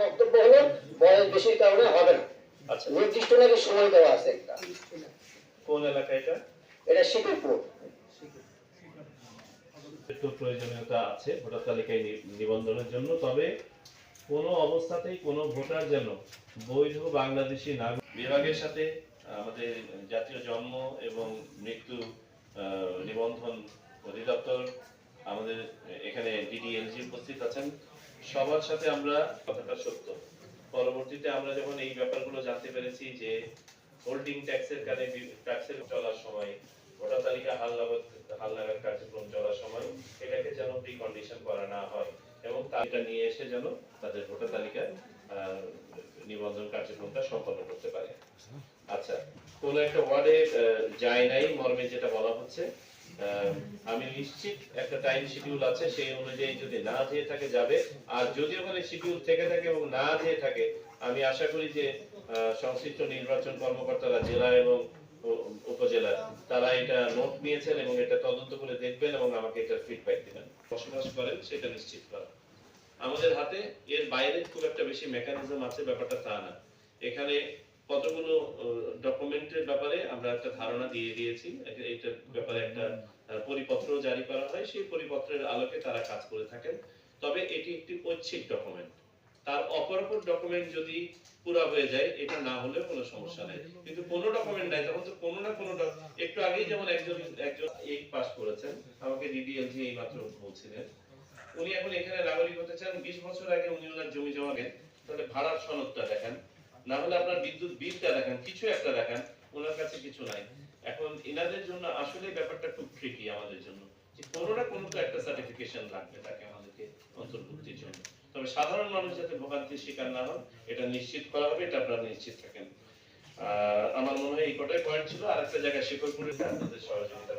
বক্তব্য হলো বয়স বেশির কারণে হবে না। আচ্ছা নির্দিষ্ট নাকি সময় দেওয়া আছে একটা? কোন এলাকা এটা? এটা শিকারপুর। একটু প্রয়োজনীয়তা আছে ভোটার তালিকায় নিবন্ধনের জন্য তবে কোনো অবস্থাতেই কোনো ভোটার যেন বৈধ বাংলাদেশি নাগরিক বিভাগের সাথে আমাদের জাতীয় জন্ম এবং মৃত্যু আহ, নিবন্ধন অধিদপ্তর আমাদের এখানে ডিডিএলজি উপস্থিত আছেন। সবার সাথে আমরা কথাটা সত্য। পরবর্তীতে আমরা যখন এই ব্যাপারগুলো জানতে পেরেছি যে হোল্ডিং ট্যাক্সের কানে ট্যাক্সের চলার সময় ভোটার তালিকা হালনাগাদ হালনাগাদ কার্যক্রম চলার সময় এটাকে যেন প্রি কন্ডিশন করা না হয় এবং তালিকা নিয়ে এসে যেন তাদের ভোটার তালিকায় আহ, নিবন্ধন কার্যক্রমটা সম্পন্ন করতে পারে। আচ্ছা কোন একটা ওয়ার্ডে যায় নাই মর্মে যেটা বলা হচ্ছে আমি নিশ্চিত একটা টাইম শিডিউল আছে, সেই অনুযায়ী যদি না যেয়ে থাকে যাবে। আর যদি ওখানে শিডিউল থেকে থাকে এবং না যেয়ে থাকে, আমি আশা করি যে সংশ্লিষ্ট নির্বাচন কর্মকর্তারা জেলা এবং উ- উপজেলা তারা এটা নোট নিয়েছেন এবং এটা তদন্ত করে দেখবেন এবং আমাকে এটার ফিডব্যাক দিবেন। বসবাস করেন, সেটা নিশ্চিত করা। আমাদের হাতে এর বাইরে খুব একটা বেশি মেকানিজম আছে, ব্যাপারটা তা না। এখানে কতগুলো আমরা একটা ধারণা দিয়ে দিয়েছি। এটা- ব্যাপারে একটা পরিপত্র জারি করা হয়। সেই পরিপত্রের আলোকে তারা কাজ করে থাকেন। তবে এটি একটি ঐচ্ছিক ডকুমেন্ট তার অপর অপর ডকুমেন্ট যদি পুরা হয়ে যায়, এটা না হলেও কোনো সমস্যা নেই। কিন্তু কোনো ডকুমেন্ট নাই, তখন তো কোনো না কোনো একটু আগেই যেমন একজন একজন এইট পাস করেছেন, আমাকে ডিডিএলজি এই মাত্র বলছিলেন। উনি এখন এখানে নাগরিক হতে চান। বিশ বছর আগে উনি ওনার জমি জমা তাহলে ভাড়ার সনদটা দেখেন। না হলে আপনার বিদ্যুৎ বিলটা দেখেন। কিছু একটা দেখেন। কাছে নাই। এখন এনাদের জন্য আসলে ব্যাপারটা খুব ট্রিকি আমাদের জন্য। যে কোনো না কোনো তো একটা সার্টিফিকেশন লাগবে তাকে আমাদেরকে অন্তর্ভুক্তির জন্য। তবে সাধারণ মানুষ যাতে ভোগান্তির শিকার না হন, এটা নিশ্চিত করা হবে, এটা আপনারা নিশ্চিত থাকেন। আমার মনে হয় এই কটাই পয়েন্ট ছিল। আর একটা জায়গায় শিকরপুরে আপনাদের সহযোগিতা